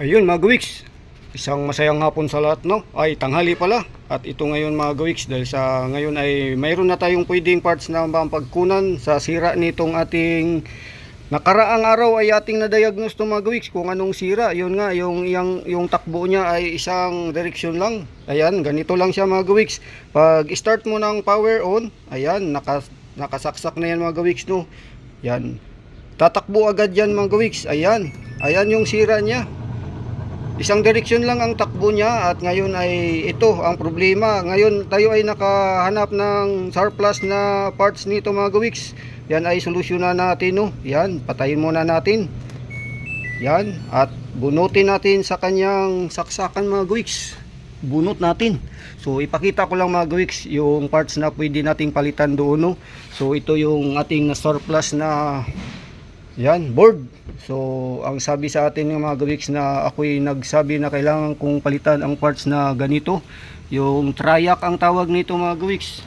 Ayun mga gawiks, isang masayang hapon sa lahat no? Ay tanghali pala at ito ngayon mga gawiks dahil sa ngayon ay mayroon na tayong pwedeng parts na pagkunan sa sira nitong ating nakaraang araw ay ating na-diagnose to mga gawiks kung anong sira. Yun nga, yung, yung, yung takbo niya ay isang direksyon lang. Ayan, ganito lang siya mga gawiks. Pag start mo ng power on, ayan, naka, nakasaksak na yan mga gawiks no. Yan, tatakbo agad yan mga gawiks. Ayan, ayan yung sira niya. Isang direksyon lang ang takbo niya at ngayon ay ito ang problema. Ngayon tayo ay nakahanap ng surplus na parts nito mga gawiks. Yan ay solusyonan natin no. Yan, patayin muna natin. Yan, at bunutin natin sa kanyang saksakan mga gawiks. Bunot natin. So ipakita ko lang mga gawiks yung parts na pwede nating palitan doon no. So ito yung ating na surplus na yan, board. So, ang sabi sa atin ng mga gawiks na ako'y nagsabi na kailangan kong palitan ang parts na ganito. Yung triac ang tawag nito mga gawiks.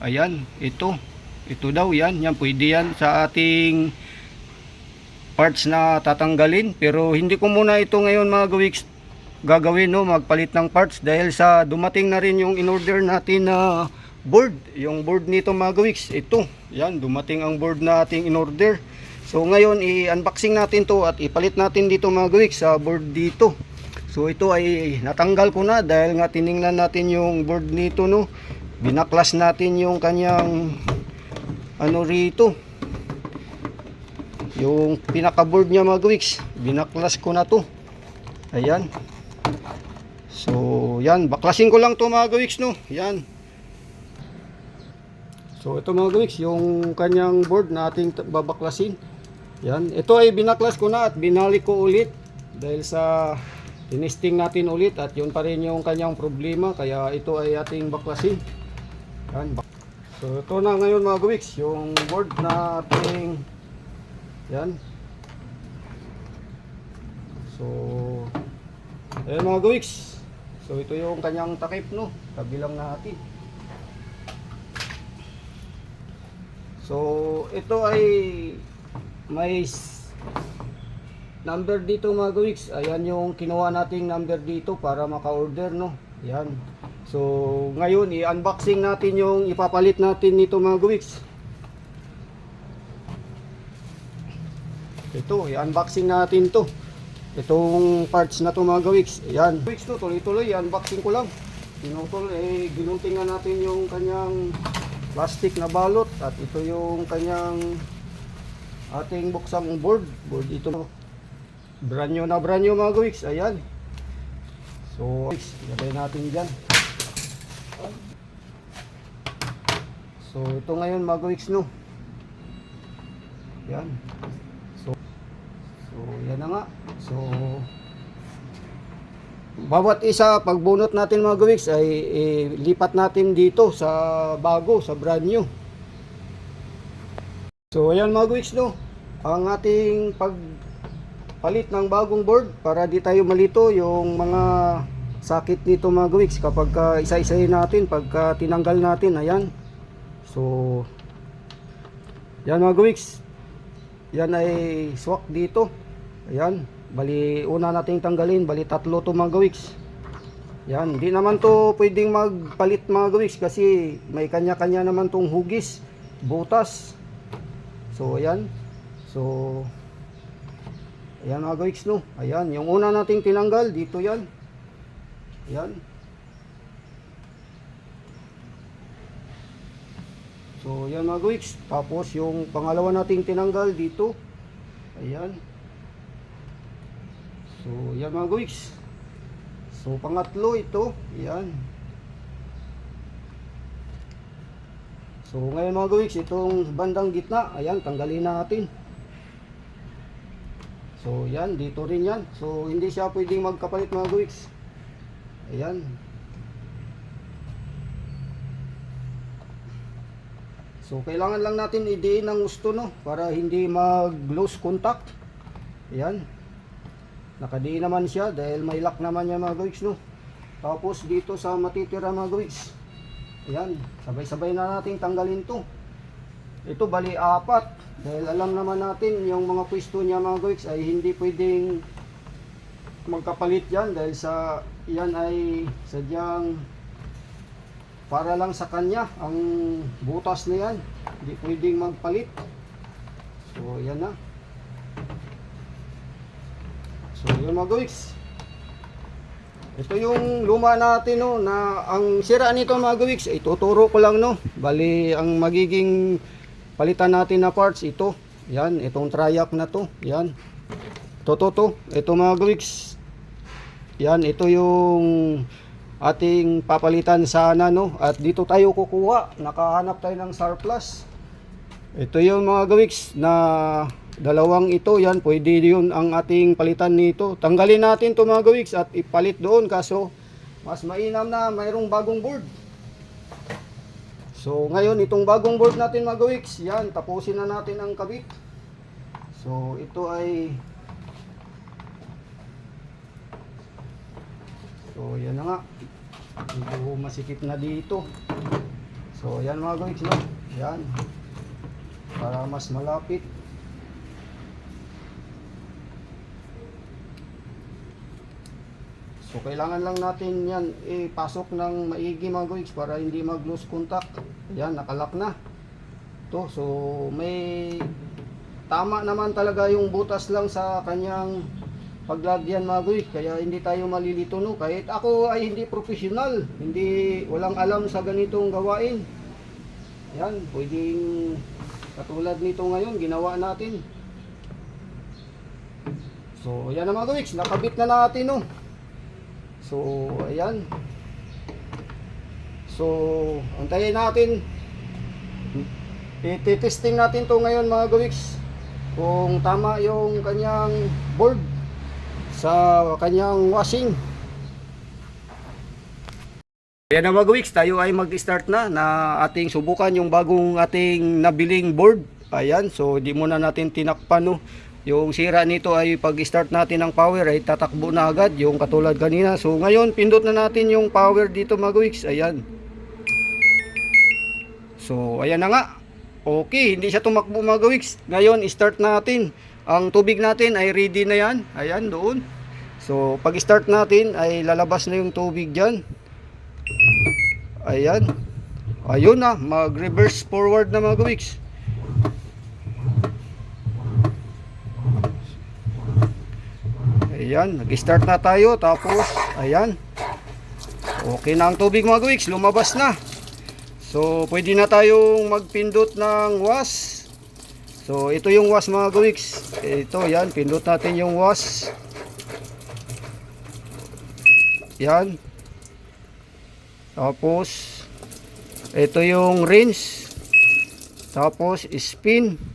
Ayan, ito. Ito daw yan. Yan, pwede yan sa ating parts na tatanggalin. Pero hindi ko muna ito ngayon mga gawiks gagawin no magpalit ng parts dahil sa dumating na rin yung in-order natin na board yung board nito mga gawiks ito yan dumating ang board na ating in-order So ngayon i-unboxing natin to at ipalit natin dito mga gawiks sa board dito. So ito ay natanggal ko na dahil nga tiningnan natin yung board nito no. Binaklas natin yung kanyang ano rito. Yung pinaka board niya mga gawiks. Binaklas ko na to. Ayan. So yan, baklasin ko lang to mga gawiks no. Yan. So ito mga gawiks, yung kanyang board na ating babaklasin. Yan, ito ay binaklas ko na at binalik ko ulit dahil sa tinesting natin ulit at yun pa rin yung kanyang problema kaya ito ay ating baklasin. Yan. So ito na ngayon mga gawiks, yung board na ating yan. So ayan mga gawiks. So ito yung kanyang takip no, kabilang natin. So ito ay may number dito mga gawiks. Ayan yung kinuha nating number dito para maka-order no. Yan. So ngayon i-unboxing natin yung ipapalit natin nito mga gawiks. Ito, i-unboxing natin to. Itong parts na to mga gawiks. Ayan. Gawiks to, tuloy-tuloy, i-unboxing ko lang. Pinutol, eh, ginuntingan natin yung kanyang plastic na balot at ito yung kanyang ating buksang board. Board ito. Brand new na brand new mga gawiks. Ayan. So, ilagay natin dyan. So, ito ngayon mga gawiks no. Yan. So, so yan na nga. So, bawat isa pagbunot natin mga gawiks ay eh, lipat natin dito sa bago, sa brand new. So ayan mga gawiks no, ang ating pagpalit ng bagong board para di tayo malito yung mga sakit nito mga gawiks kapag ka isa-isahin natin pagka tinanggal natin ayan. So yan mga gawiks, yan ay swak dito. Ayan, bali una nating tanggalin, bali tatlo to mga gawiks. Yan, di naman to pwedeng magpalit mga gawiks kasi may kanya-kanya naman tong hugis, butas. So, ayan. So, ayan mga gawiks no. Ayan, yung una nating tinanggal, dito yan. Ayan. So, ayan mga gawiks. Tapos, yung pangalawa nating tinanggal dito. Ayan. So, ayan mga gawiks. So, pangatlo ito. Ayan. So ngayon mga gawiks, itong bandang gitna, ayan, tanggalin natin. So yan, dito rin yan. So hindi siya pwedeng magkapalit mga gawiks. Ayan. So kailangan lang natin idiin ng gusto no, para hindi mag-lose contact. Ayan. Nakadiin naman siya dahil may lock naman yan mga gawiks no. Tapos dito sa matitira mga gawiks. Ayan, sabay-sabay na natin tanggalin to. Ito bali apat. Dahil alam naman natin yung mga pwesto niya mga gawiks ay hindi pwedeng magkapalit yan dahil sa yan ay sadyang para lang sa kanya ang butas na yan. Hindi pwedeng magpalit. So yan na. So yun mga gawiks. Ito yung luma natin no na ang sira nito mga gawiks ay tuturo ko lang no. Bali ang magiging palitan natin na parts ito. Yan, itong triac na to. Yan. Ito to to. Ito mga gawiks. Yan, ito yung ating papalitan sana no. At dito tayo kukuha. Nakahanap tayo ng surplus. Ito yung mga gawiks na dalawang ito yan pwede yun ang ating palitan nito. Tanggalin natin to mga gawiks at ipalit doon kaso mas mainam na mayroong bagong board. So ngayon itong bagong board natin mga gawiks yan tapusin na natin ang kabit. So ito ay so yan na nga. Medyo masikip na dito. So yan mga gawiks no? Yan. Para mas malapit So kailangan lang natin yan ipasok ng maigi mga guys para hindi mag lose contact. Yan nakalak na. To so may tama naman talaga yung butas lang sa kanyang paglagyan mga guys kaya hindi tayo malilito no? Kahit ako ay hindi professional hindi walang alam sa ganitong gawain. Yan pwedeng katulad nito ngayon ginawa natin. So yan na mga guys nakabit na natin no So, ayan. So, antayin natin. Ititesting natin to ngayon mga gawiks. Kung tama yung kanyang board sa kanyang washing. Ayan na mga gawiks, tayo ay mag-start na na ating subukan yung bagong ating nabiling board. Ayan, so di muna natin tinakpan no. Yung sira nito ay pag-start natin ng power ay tatakbo na agad yung katulad kanina. So ngayon pindot na natin yung power dito mga gawiks. Ayan. So ayan na nga. Okay, hindi siya tumakbo mga gawiks. Ngayon start natin. Ang tubig natin ay ready na yan. Ayan doon. So pag start natin ay lalabas na yung tubig dyan. Ayan. Ayun na, mag reverse forward na mga gawiks. Ayan, nag-start na tayo tapos ayan. Okay na ang tubig mga gawiks, lumabas na. So, pwede na tayong magpindot ng was. So, ito yung was mga gawiks. Ito, yan, pindot natin yung was. Yan. Tapos, ito yung rinse. Tapos, spin.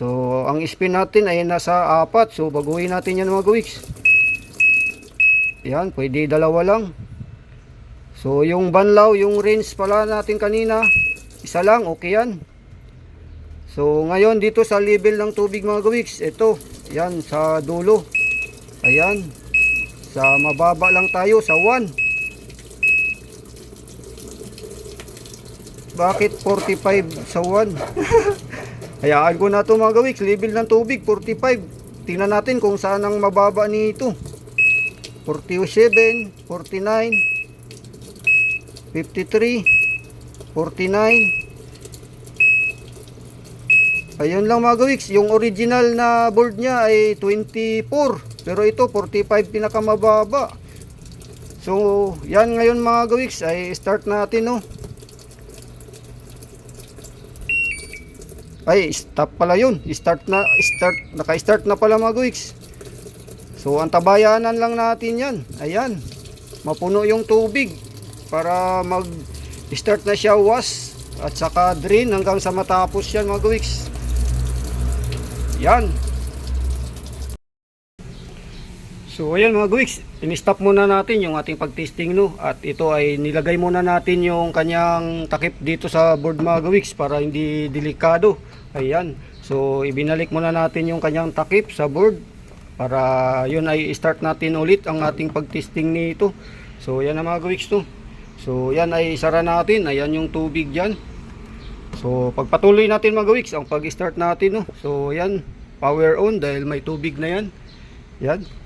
So, ang spin natin ay nasa apat. So, baguhin natin yan mga gawiks. Yan, pwede dalawa lang. So, yung banlaw, yung rinse pala natin kanina, isa lang, okay yan. So, ngayon dito sa level ng tubig mga gawiks, ito, yan, sa dulo. Ayan, sa mababa lang tayo, sa 1. Bakit 45 sa 1? Hayaan ko na ito mga gawiks, level ng tubig, 45. Tingnan natin kung saan ang mababa nito. 47, 49, 53, 49. Ayun lang mga gawiks, yung original na board niya ay 24. Pero ito 45 pinakamababa. So, yan ngayon mga gawiks ay start natin no. Ay, stop pala yun. Start na, start, naka-start na pala mga gawiks. So, ang tabayanan lang natin yan. Ayan. Mapuno yung tubig para mag-start na siya was at saka drain hanggang sa matapos yan mga gawiks. Yan. So ayan mga gawiks, in-stop muna natin yung ating pag-testing no at ito ay nilagay muna natin yung kanyang takip dito sa board mga gawiks para hindi delikado. Ayan. So ibinalik muna natin yung kanyang takip sa board para yun ay start natin ulit ang ating pag-testing nito. So yan na mga gawiks to. So yan ay sara natin. Ayan yung tubig dyan. So pagpatuloy natin mga gawiks ang pag-start natin no. So yan power on dahil may tubig na yan. Yan.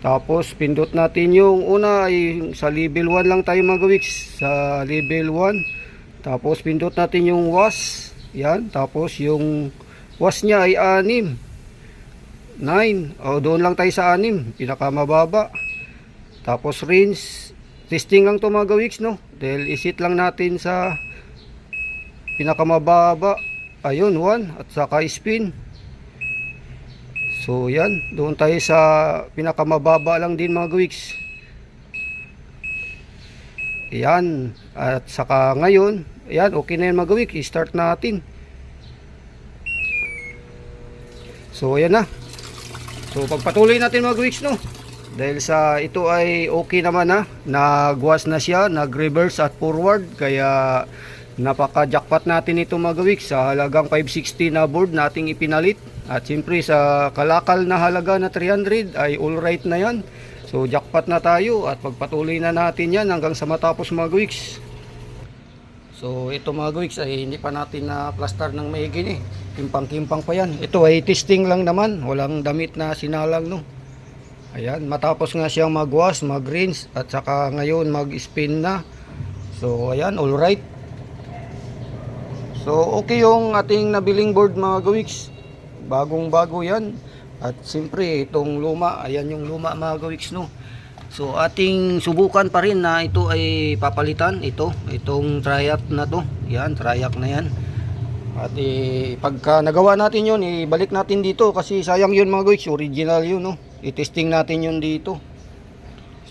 Tapos pindot natin yung una ay sa level 1 lang tayo mga gawiks. Sa level 1. Tapos pindot natin yung wash. Yan. Tapos yung wash niya ay 6. 9. O doon lang tayo sa 6. Pinakamababa. Tapos rinse. Testing lang to mga no. Dahil isit lang natin sa pinakamababa. Ayun 1. At saka spin. So yan, doon tayo sa pinakamababa lang din mga gawiks. Yan, at saka ngayon, yan, okay na yan mga gawiks, i-start natin. So ayan na. So pagpatuloy natin mga gawiks no. Dahil sa ito ay okay naman na, nagwas na siya, nag-reverse at forward, kaya napaka-jackpot natin ito mga gawiks sa halagang 560 na board nating ipinalit. At siyempre sa kalakal na halaga na 300 ay all right na yan. So jackpot na tayo at pagpatuloy na natin yan hanggang sa matapos mga gawiks. So ito mga gawiks ay hindi pa natin na plaster ng maigi ni. Kimpang-kimpang pa yan. Ito ay testing lang naman. Walang damit na sinalang no. Ayan, matapos nga siyang magwash, mag-rinse at saka ngayon mag-spin na. So ayan, all right. So okay yung ating nabiling board mga gawiks. Bagong bago yan. At siyempre itong luma, ayan yung luma mga gawiks no. So ating subukan pa rin na ito ay papalitan. Ito, itong triac na to. Yan, triac na yan. At eh, pagka nagawa natin yun, ibalik natin dito kasi sayang yun mga gawiks. Original yun no. I-testing natin yun dito.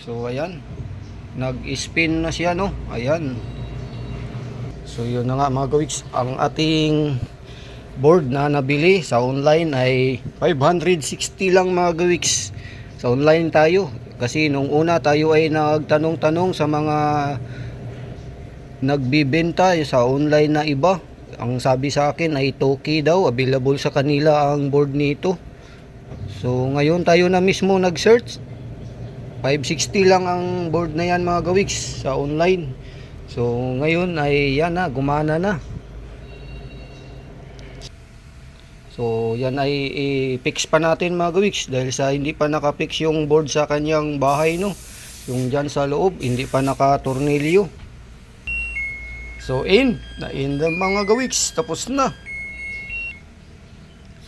So ayan. Nag-spin na siya no. Ayan. So yun na nga mga gawiks, ang ating board na nabili sa online ay 560 lang mga gawiks. Sa online tayo kasi nung una tayo ay nagtanong-tanong sa mga nagbibenta sa online na iba. Ang sabi sa akin ay Toki daw, available sa kanila ang board nito. So ngayon tayo na mismo nag-search. 560 lang ang board na yan mga gawiks sa online. So ngayon ay yan na, gumana na. So yan ay i-fix pa natin mga gawiks dahil sa hindi pa nakapix yung board sa kanyang bahay no. Yung dyan sa loob hindi pa nakatornilyo. So in, na in the mga gawiks tapos na.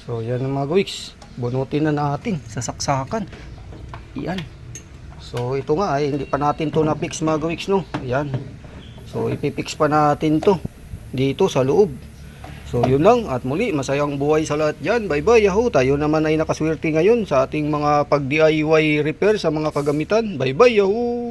So yan ang mga gawiks, bunutin na natin sa saksakan. Yan. So ito nga ay hindi pa natin to na fix mga gawiks no. Yan. So ipipix pa natin to dito sa loob. So yun lang at muli masayang buhay sa lahat dyan. Bye bye yahoo. Tayo naman ay nakaswerte ngayon sa ating mga pag DIY repair sa mga kagamitan. Bye bye yahoo.